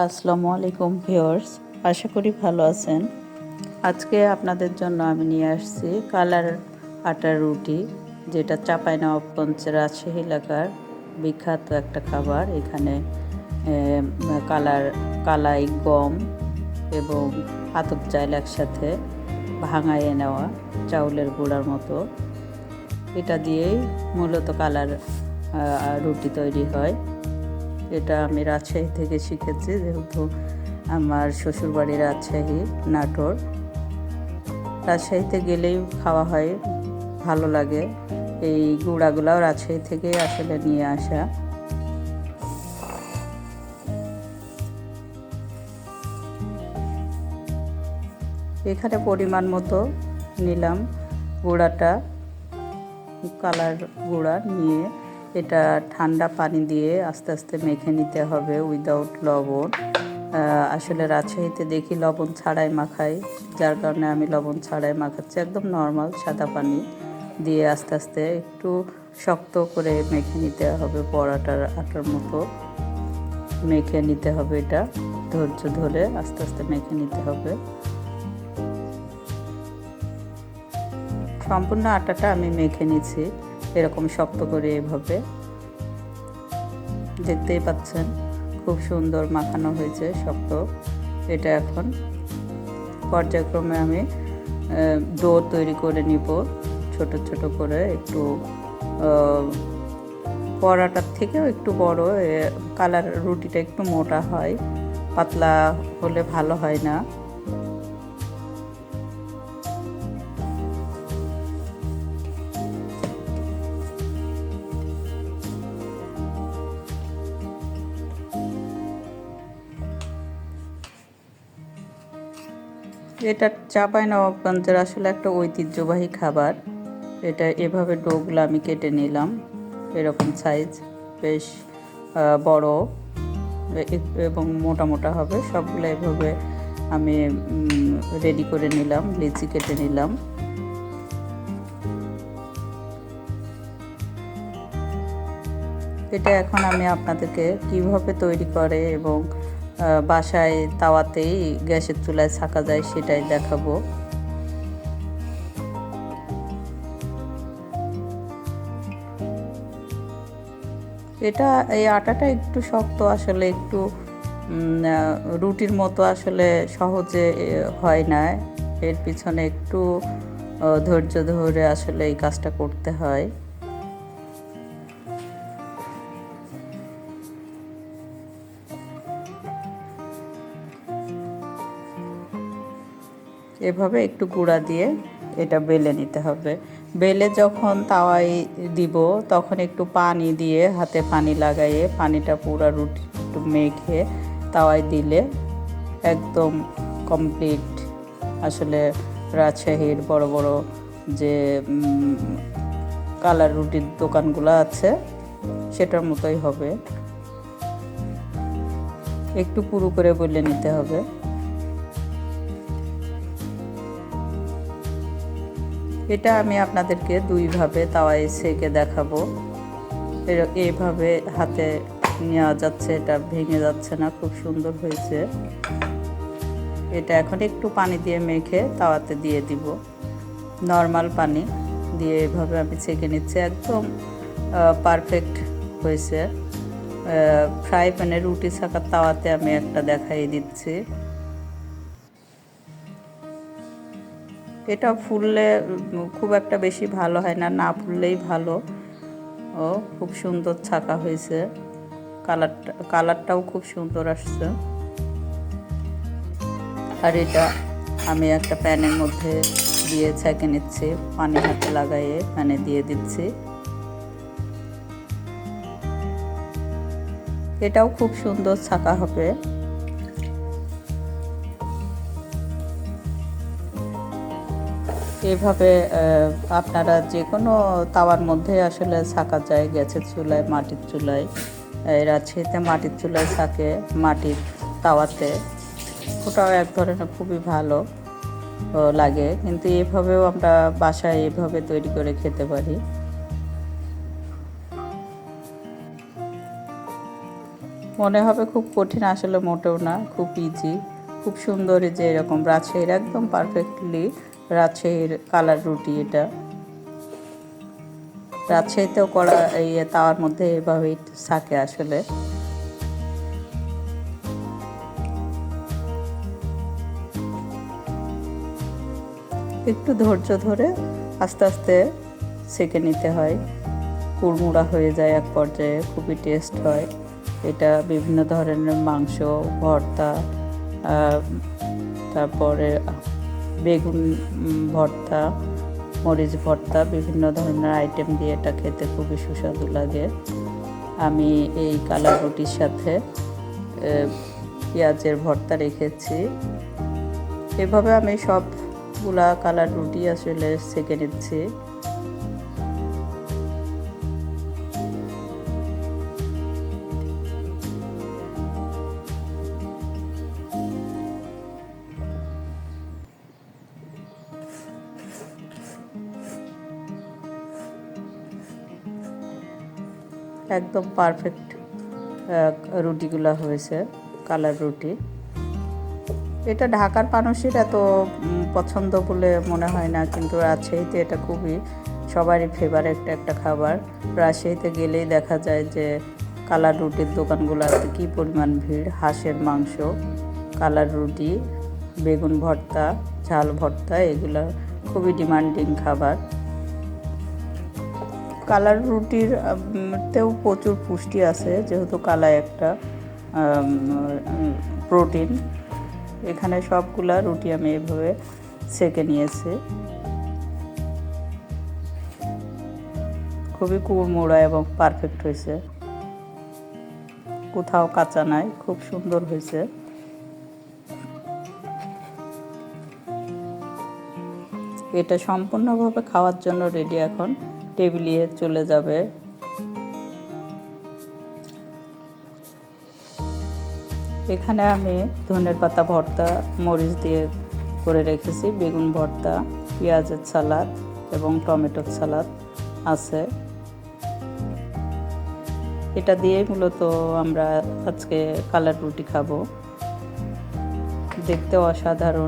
আসসালামু আলাইকুম ভিউয়ার্স, আশা করি ভালো আছেন। আজকে আপনাদের জন্য আমি নিয়ে আসছি কালার আটার রুটি, যেটা চাপাই নবাবগঞ্জ রাজশাহী এলাকার বিখ্যাত একটা খাবার। এখানে কালার, কালাই, গম এবং আতপ চাল একসাথে ভাঙাইয়ে নেওয়া চাউলের গুঁড়ার মতো। এটা দিয়েই মূলত কালার রুটি তৈরি হয়। এটা আমি রাজশাহী থেকে শিখেছি, যেহেতু আমার শ্বশুরবাড়ি রাজশাহী নাটোর। রাজশাহীতে গেলেই খাওয়া হয়, ভালো লাগে। এই গুঁড়াগুলাও রাজশাহী থেকে আসলে নিয়ে আসা। এখানে পরিমাণ মতো নিলাম গুঁড়াটা, কালার গুঁড়া নিয়ে। এটা ঠান্ডা পানি দিয়ে আস্তে আস্তে মেখে নিতে হবে উইদাউট লবণ। আসলে রাজশাহীতে দেখি লবণ ছাড়াই মাখাই, যার কারণে আমি লবণ ছাড়াই মাখাচ্ছি, একদম নর্মাল সাদা পানি দিয়ে আস্তে আস্তে একটু শক্ত করে মেখে নিতে হবে পরাটার আটার মতো। মেখে নিতে হবে এটা, ধৈর্য ধরে আস্তে আস্তে মেখে নিতে হবে। সম্পূর্ণ আটাটা আমি মেখে নিচ্ছি। এরকম শক্ত করে এভাবে। দেখতেই পাচ্ছেন, খুব সুন্দর মাখানো হয়েছে শক্ত। এটা এখন পর্যায়ক্রমে আমি ডো তৈরি করে নিব, ছোট ছোট করে একটু পরাটার থেকেও একটু বড় কালার রুটিটা একটু মোটা হয়, পাতলা হলে ভালো হয় না। এটা চাপাই নবাবগঞ্জের আসলে একটা ঐতিহ্যবাহী খাবার। এটা এভাবে ডোগুলো আমি কেটে নিলাম। এরকম সাইজ বেশ বড় এবং মোটা মোটা হবে। সবগুলো এভাবে আমি রেডি করে নিলাম, লিচি কেটে নিলাম। এটা এখন আমি আপনাদেরকে কীভাবে তৈরি করে এবং বাসায় তাওয়াতেই গ্যাসের চুলায় ছাকা যায়, সেটাই দেখাবো। এটা, এই আটাটা একটু শক্ত, আসলে একটু রুটির মতো আসলে সহজে হয় না। এর পিছনে একটু ধৈর্য ধরে আসলে এই কাজটা করতে হয়। এভাবে একটু গুঁড়া দিয়ে এটা বেলে নিতে হবে। বেলে যখন তাওয়াই দিব, তখন একটু পানি দিয়ে হাতে পানি লাগাইয়ে পানিটা পুরো রুটি একটু মেখে তাওয়ায় দিলে একদম কমপ্লিট। আসলে রাজশাহীর বড় বড় যে কালার রুটির দোকানগুলো আছে, সেটার মতোই হবে। একটু পুরু করে বলে নিতে হবে। এটা আমি আপনাদেরকে দুইভাবে তাওয়ায় সেকে দেখাবো। এইভাবে হাতে নেওয়া যাচ্ছে, এটা ভেঙে যাচ্ছে না, খুব সুন্দর হয়েছে। এটা এখন একটু পানি দিয়ে মেখে তাওয়াতে দিয়ে দিব। নর্মাল পানি দিয়ে এভাবে আমি ছেঁকে নিচ্ছি, একদম পারফেক্ট হয়েছে। ফ্রাই প্যানে রুটি ছাকার তাওয়াতে আমি একটা দেখাই দিচ্ছি। এটা ফুললে খুব একটা বেশি ভালো হয় না না ফুললেই ভালো। ও, খুব সুন্দর ছাকা হয়েছে। কালারটা, কালারটাও খুব সুন্দর আসছে। আর এটা আমি একটা প্যানের মধ্যে দিয়ে ছেঁকে নিচ্ছি, পানি হাতে লাগাইয়ে প্যানে দিয়ে দিচ্ছি। এটাও খুব সুন্দর ছাকা হবে। এভাবে আপনারা যে কোনো তাওয়ার মধ্যে আসলে ছাকা যায়, গ্যাসের চুলায়, মাটির চুলায় রাজশাহীতে মাটির চুলায় থাকে মাটির তাওয়াতে। ওটাও এক ধরনের খুবই ভালো লাগে। কিন্তু এভাবেও আমরা বাসায় এভাবে তৈরি করে খেতে পারি। মনে হবে খুব কঠিন, আসলে মোটেও না, খুব ইজি খুব সুন্দর যে এরকম। রাজশাহীর একদম পারফেক্টলি রাজশাহীর কালার রুটি এটা। রাজশাহীতেও করা এই তাওয়ার মধ্যে এভাবেই থাকে আসলে। একটু ধৈর্য ধরে আস্তে আস্তে সেকে নিতে হয়। কুড়মুড়া হয়ে যায় এক পর্যায়ে, খুবই টেস্ট হয়। এটা বিভিন্ন ধরনের মাংস, ভর্তা তারপরে বেগুন ভর্তা, মরিচ ভর্তা, বিভিন্ন ধরনের আইটেম দিয়ে এটা খেতে খুবই সুস্বাদু লাগে। আমি এই কালার রুটির সাথে পেঁয়াজের ভর্তা রেখেছি। এভাবে আমি সবগুলা কালার রুটি আসলে সেঁকে নিচ্ছি। একদম পারফেক্ট রুটিগুলো হয়েছে কালার রুটি। এটা ঢাকার মানুষের এত পছন্দ বলে মনে হয় না, কিন্তু রাজশাহীতে এটা খুবই সবারই ফেভারিট একটা খাবার। রাজশাহীতে গেলেই দেখা যায় যে কালার রুটির দোকানগুলোতে কী পরিমাণ ভিড়। হাঁসের মাংস কালার রুটি, বেগুন ভর্তা, ঝাল ভর্তা, এগুলো খুবই ডিমান্ডিং খাবার। কালার রুটির তেও প্রচুর পুষ্টি আছে, যেহেতু কালাই একটা প্রোটিন। এখানে সবগুলা রুটি আমি এভাবে সেকে নিয়েছি। খুবই কুড়মুড়া এবং পারফেক্ট হয়েছে। কোথাও কাঁচা নাই, খুব সুন্দর হয়েছে। এটা সম্পূর্ণভাবে খাওয়ার জন্য রেডি এখন। টেবিলে চলে যাবে। এখানে আমি ধনের পাতা, ভর্তা, মরিচ দিয়ে করে রেখেছি। বেগুন ভর্তা, পেঁয়াজের সালাদ এবং টমেটোর সালাদ আছে। এটা দিয়ে মূলত আমরা আজকে কালার রুটি খাব। দেখতে অসাধারণ।